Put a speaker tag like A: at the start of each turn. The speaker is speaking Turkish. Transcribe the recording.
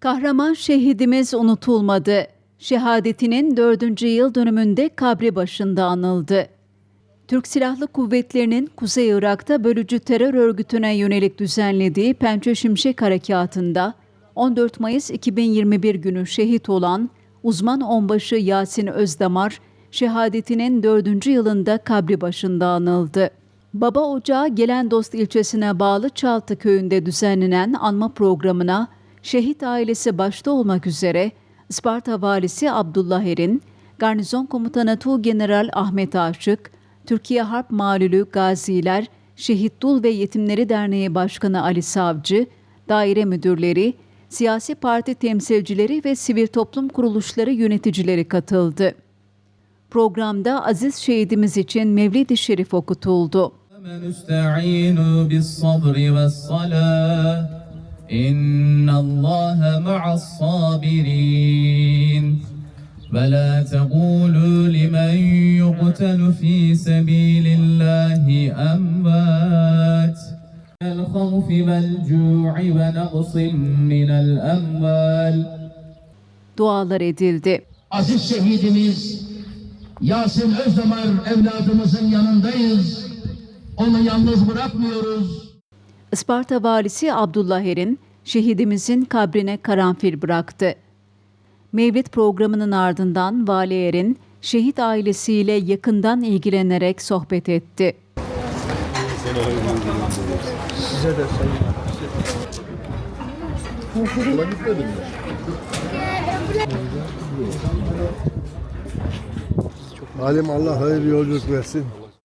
A: Kahraman şehidimiz unutulmadı. Şehadetinin dördüncü yıl dönümünde kabri başında anıldı. Türk Silahlı Kuvvetleri'nin Kuzey Irak'ta bölücü terör örgütüne yönelik düzenlediği Pençe Şimşek Harekatı'nda 14 Mayıs 2021 günü şehit olan uzman onbaşı Yasin Özdamar, şehadetinin dördüncü yılında kabri başında anıldı. Baba Ocağı Gelendost ilçesine bağlı Çaltı köyünde düzenlenen anma programına şehit ailesi başta olmak üzere Isparta Valisi Abdullah Erin, Garnizon Komutanı Tuğgeneral Ahmet Aşık, Türkiye Harp Malülü Gaziler, Şehit Dul ve Yetimleri Derneği Başkanı Ali Savcı, daire müdürleri, siyasi parti temsilcileri ve sivil toplum kuruluşları yöneticileri katıldı. Programda aziz şehidimiz için Mevlid-i Şerif okutuldu.
B: نستعين بالصبر والصلاة إن الله مع الصابرين ولا تقولوا لمن يقتل في سبيل الله أموات الخوف والجوع ونقص من الأموال
A: Dualar edildi.
C: aziz şehidimiz Yasin Özdamar evladımızın yanındayız. Onu yalnız bırakmıyoruz.
A: Isparta Valisi Abdullah Erin, şehidimizin kabrine karanfil bıraktı. Mevlid programının ardından Vali Erin, şehit ailesiyle yakından ilgilenerek sohbet etti.
D: Halim Allah hayırlı yolculuk versin.